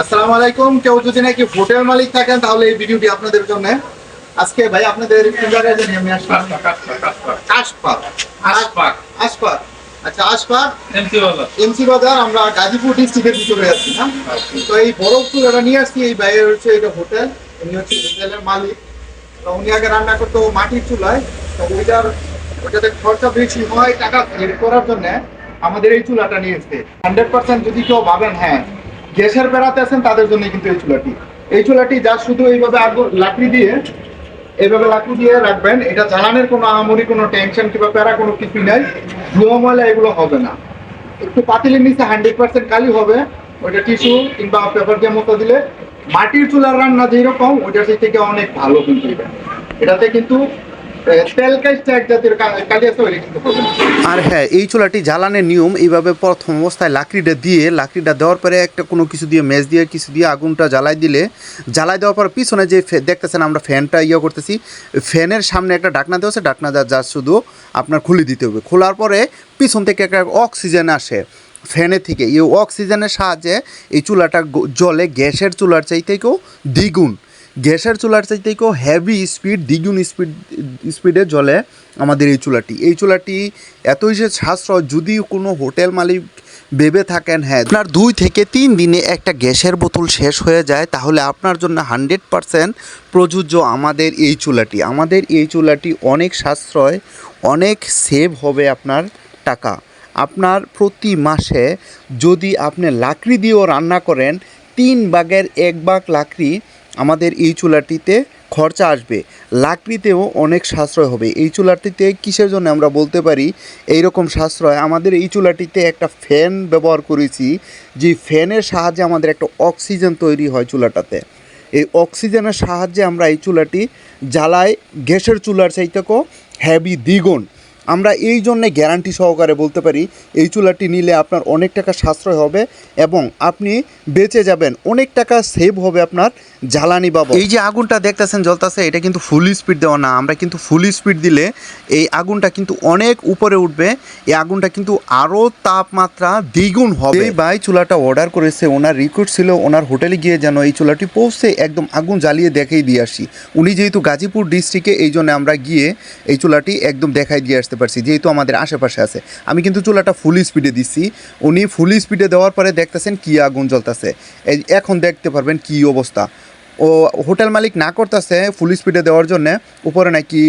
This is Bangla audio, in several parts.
আসসালামু আলাইকুম। কেউ যদি নাকি হোটেল মালিক থাকেন তাহলে এই ভিডিওটি আপনাদের জন্য আজকে ভাই আপনাদের কোন জায়গায় জানি আমি আসলাম? আশপাক আশপাক। আশপাক আচ্ছা আশপাক এমসি বাজার। এমসি বাজার আমরা গাজীপুর ডিস্ট্রিক্টের ভিতরে আছি না? তো এই বরফপুর এটা নিয়ে আসছি এই বাইরে হচ্ছে এটা হোটেল উনি হচ্ছে হোটেলের মালিক। তো উনি আগে রান্না করতো মাটির চুলায় তো ওইটার ওইটাতে খরচা বেশি হয় টাকা বের করার জন্য আমাদের এই চুলাটা নিয়ে এসছে। হান্ড্রেড পার্সেন্ট যদি কেউ ভাবেন হ্যাঁ। গ্যাসের বেড়াতে আছেন, তাদের জন্য কিন্তু এই চুলাটি। এই চুলাটি যা শুধু এইভাবে আগুন, লাকড়ি দিয়ে এইভাবে লাকড়ি দিয়ে রাখবেন, এটা জ্বালানোর কোনো আহামরি, কোনো টেনশন কিংবা প্যারা কোনো কিছু নাই। ধোয়া ময়লা এগুলো হবে না। একটু পাতিলের নিচে হান্ড্রেড পার্সেন্ট কালি হবে, ওইটা টিস্যু কিংবা পেপার দিয়ে মতো দিলে মাটির চুলার রান্না যেরকম ওইটার থেকে অনেক ভালো কিন্তু এটা। এটাতে কিন্তু আর হ্যাঁ এই চুলাটি জ্বালানোর নিয়ম, এইভাবে প্রথম অবস্থায় লাকড়িটা দিয়ে, লাকড়িটা দেওয়ার পরে একটা কোনো কিছু দিয়ে মেজ দিয়ে, কিছু দিয়ে আগুনটা জ্বালাই দিলে, জ্বালাই দেওয়ার পর পিছনে যে দেখতেছেন আমরা ফ্যানটা ইয়ে করতেছি, ফ্যানের সামনে একটা ডাকনা দেওয়া আছে ডাকনা যা শুধু আপনার খুলে দিতে হবে। খোলার পরে পিছন থেকে একটা অক্সিজেন আসে ফ্যানের থেকে। এই অক্সিজেনের সাহায্যে এই চুলাটা জলে গ্যাসের চুলার চাইতেও দ্বিগুণ। গ্যাসের চুলার চাইতেও হেভি স্পিড দ্বিগুণ স্পিড স্পিডে জ্বলে আমাদের এই চুলাটি। এই চুলাটি এতই যে সাশ্রয় যদি কোনো হোটেল মালিক ভেবে থাকেন হ্যাঁ আপনার দুই থেকে তিন দিনে একটা গ্যাসের বোতল শেষ হয়ে যায়, তাহলে আপনার জন্য হান্ড্রেড পারসেন্ট প্রযোজ্য আমাদের এই চুলাটি। আমাদের এই চুলাটি অনেক সাশ্রয়, অনেক সেভ হবে আপনার টাকা। আপনার প্রতি মাসে যদি আপনি লাকড়ি দিয়েও রান্না করেন, তিন ভাগের এক ভাগ লাকড়ি আমাদের এই চুলাটিতে খরচা আসবে। লাকড়িতেও অনেক সাশ্রয় হবে। এই চুলাটিতে কিসের জন্য আমরা বলতে পারি এই রকম সাশ্রয়? আমাদের এই চুলাটিতে একটা ফ্যান ব্যবহার করেছি, যে ফ্যানের সাহায্যে আমাদের একটা অক্সিজেন তৈরি হয় চুলাটাতে। এই অক্সিজেনের সাহায্যে আমরা এই চুলাটি জ্বালাই, গ্যাসের চুলার চাইতেও হ্যাভি দ্বিগুণ। আমরা এই জন্যে গ্যারান্টি সহকারে বলতে পারি এই চুলাটি নিলে আপনার অনেক টাকা সাশ্রয় হবে এবং আপনি বেঁচে যাবেন অনেক টাকা সেভ হবে আপনার জ্বালানি বাবদ। এই যে আগুনটা দেখতেছেন জ্বলতেছে এটা কিন্তু ফুল স্পিড দেওয়া না আমরা কিন্তু ফুল স্পিড দিলে এই আগুনটা কিন্তু অনেক উপরে উঠবে এই আগুনটা কিন্তু আরও তাপমাত্রা দ্বিগুণ হবে। এই ভাই চুলাটা অর্ডার করেছে ওনার রিকোয়েস্ট ছিল ওনার হোটেলে গিয়ে যেন এই চুলাটি পৌঁছে একদম আগুন জ্বালিয়ে দেখাই দিয়ে আসি। উনি যেহেতু গাজীপুর ডিস্ট্রিক্টে এই জন্য আমরা গিয়ে এই চুলাটি একদম দেখাই দিয়ে আসতে পারছি, যেহেতু আমাদের আশেপাশে আছে। আমি কিন্তু চুলাটা ফুল স্পিডে দিচ্ছি উনি ফুল স্পিডে দেওয়ার পরে দেখতেছেন কি আগুন জ্বলতেছে। এখন দেখতে পারবেন কি অবস্থা। ও হোটেল মালিক না করতেছে ফুল স্পিডে দেওয়ার জন্য, উপরে নাকি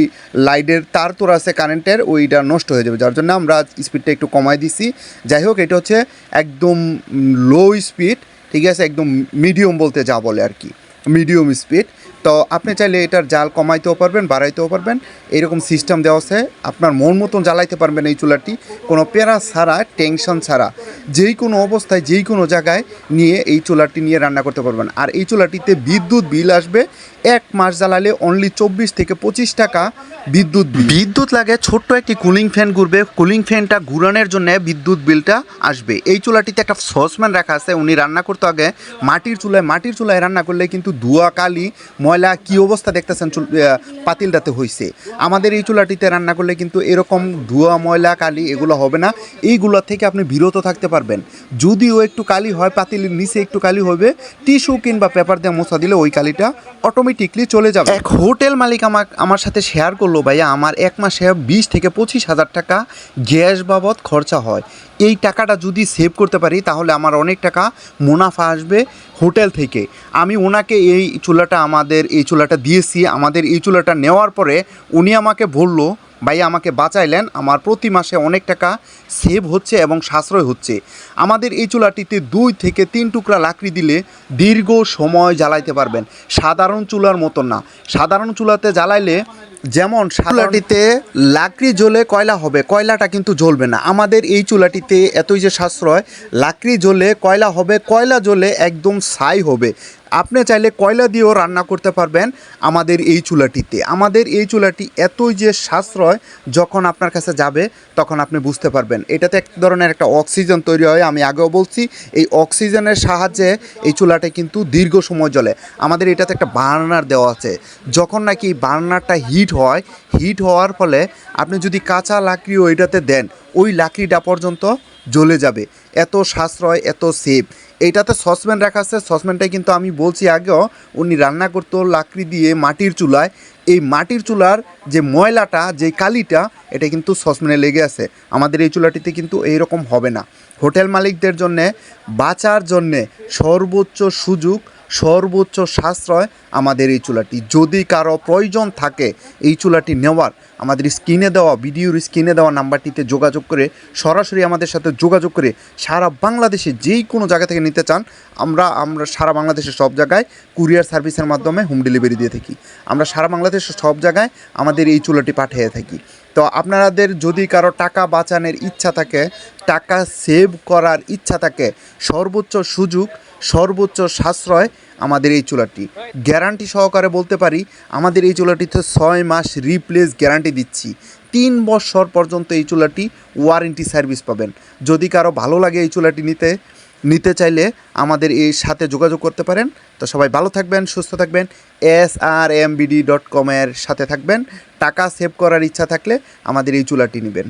লাইটের তার তোর আছে কারেন্টের, ওইটা নষ্ট হয়ে যাবে। যার জন্য আমরা স্পিডটা একটু কমাই দিছি। যাই হোক, এটা হচ্ছে একদম লো স্পিড ঠিক আছে? একদম মিডিয়াম বলতে যা বলে আর কি। মিডিয়াম স্পিড তো আপনি চাইলে এটার জাল কমাইতেও পারবেন, বাড়াইতেও পারবেন। এরকম সিস্টেম দেওয়া আছে, আপনার মন মতন জ্বালাইতে পারবেন এই চুলাটি। কোনো প্যারা ছাড়া টেনশন ছাড়া যেই কোনো অবস্থায় যেই কোনো জায়গায় নিয়ে এই চুলাটি নিয়ে রান্না করতে পারবেন। আর এই চুলাটিতে বিদ্যুৎ বিল আসবে, এক মাস জ্বালালে অনলি চব্বিশ থেকে পঁচিশ টাকা বিদ্যুৎ বিদ্যুৎ লাগে, ছোট্ট একটি কুলিং ফ্যান ঘুরবে কুলিং ফ্যানটা ঘুরানোর জন্য বিদ্যুৎ বিলটা আসবে। এই চুলাটিতে একটা সসম্যান রাখা আছে, উনি রান্না করতে আগে মাটির চুলায় মাটির চুলায় রান্না করলে কিন্তু ধোয়া, কালি ময়লা কি অবস্থা দেখতেছেন পাতিলটাতে হয়েছে আমাদের এই চুলাটিতে রান্না করলে কিন্তু এরকম ধোয়া, ময়লা, কালি এগুলো হবে না। এইগুলো থেকে আপনি বিরত থাকতে পারবেন। যদিও একটু কালি হয়, পাতিলের নিচে একটু কালি হবে, টিস্যু কিংবা পেপার দিয়ে মোছা দিলে ওই কালিটা অটোমেটিকলি চলে যাবে। এক হোটেল মালিক আমার আমার সাথে শেয়ার করল, ভাইয়া, আমার এক মাসে বিশ থেকে পঁচিশ হাজার টাকা গ্যাস বাবদ খরচা হয়। এই টাকাটা যদি সেভ করতে পারি, তাহলে আমার অনেক টাকা মুনাফা আসবে হোটেল থেকে। আমি ওনাকে এই চুলাটা আমাদের এই চুলাটা দিয়েছি, আমাদের এই চুলাটা নেওয়ার পরে উনি আমাকে বলল, ভাই, আমাকে বাঁচাইলেন, আমার প্রতি মাসে অনেক টাকা সেভ হচ্ছে এবং সাশ্রয় হচ্ছে। আমাদের এই চুলাটিতে দুই থেকে তিন টুকরা লাকড়ি দিলে দীর্ঘ সময় জ্বালাইতে পারবেন। সাধারণ চুলার মতন না। সাধারণ চুলাতে জ্বালাইলে যেমন চুলাটিতে লাকড়ি জ্বলে কয়লা হবে, কয়লাটা কিন্তু জ্বলবে না। আমাদের এই চুলাটিতে এতই যে সাশ্রয়, লাকড়ি জ্বলে কয়লা হবে, কয়লা জ্বলে একদম ছাই হবে। আপনি চাইলে কয়লা দিয়েও রান্না করতে পারবেন আমাদের এই চুলাটিতে। আমাদের এই চুলাটি এতই যে সাশ্রয়, যখন আপনার কাছে যাবে, তখন আপনি বুঝতে পারবেন। এটাতে এক ধরনের একটা অক্সিজেন তৈরি হয়, আমি আগেও বলছি। এই অক্সিজেনের সাহায্যে এই চুলাটা কিন্তু দীর্ঘ সময় জ্বলে। আমাদের এটাতে একটা বার্নার দেওয়া আছে। যখন নাকি বার্নারটা হিট হয়, হিট হওয়ার ফলে আপনি যদি কাঁচা লাকড়িও এটাতে দেন, ওই লাকড়িটা পর্যন্ত জ্বলে যাবে। এত সাশ্রয়, এত সেভ এইটাতে সসপ্যান রাখা আছে। সসপ্যানটাই কিন্তু আমি বলছি আগেও, উনি রান্না করতো লাকড়ি দিয়ে মাটির চুলায়। এই মাটির চুলার যে ময়লাটা, যে কালিটা, এটা কিন্তু সসপ্যানে লেগে আছে। আমাদের এই চুলাটিতে কিন্তু এইরকম হবে না। হোটেল মালিকদের জন্যে, বাঁচার জন্যে সর্বোচ্চ সুযোগ সর্বোচ্চ সাশ্রয় আমাদের এই চুলাটি। যদি কারও প্রয়োজন থাকে এই চুলাটি নেওয়ার, আমাদের স্ক্রিনে দেওয়া, ভিডিওর স্ক্রিনে দেওয়া নাম্বারটিতে যোগাযোগ করে, সরাসরি আমাদের সাথে যোগাযোগ করে সারা বাংলাদেশে যেই কোনো জায়গা থেকে নিতে চান, আমরা আমরা সারা বাংলাদেশের সব জায়গায় কুরিয়ার সার্ভিসের মাধ্যমে হোম ডেলিভারি দিয়ে থাকি। আমরা সারা বাংলাদেশের সব জায়গায় আমাদের এই চুলাটি পাঠিয়ে থাকি। তো আপনাদের যদি কারও টাকা বাঁচানোর ইচ্ছা থাকে, টাকা সেভ করার ইচ্ছা থাকে, সর্বোচ্চ সুযোগ সর্বোচ্চ সাশ্রয় আমাদের এই চুলাটি। গ্যারান্টি সহকারে বলতে পারি, আমাদের এই চুলাটিতে ছয় মাস রিপ্লেস গ্যারান্টি দিচ্ছি। তিন বছর পর্যন্ত এই চুলাটি ওয়ারেন্টি সার্ভিস পাবেন। যদি কারও ভালো লাগে এই চুলাটি নিতে নিতে চাইলে আমাদের এই সাথে যোগাযোগ করতে পারেন। তো সবাই ভালো থাকবেন, সুস্থ থাকবেন। S R M BD dot কমের সাথে থাকবেন। টাকা সেভ করার ইচ্ছা থাকলে আমাদের এই চুলাটি নেবেন।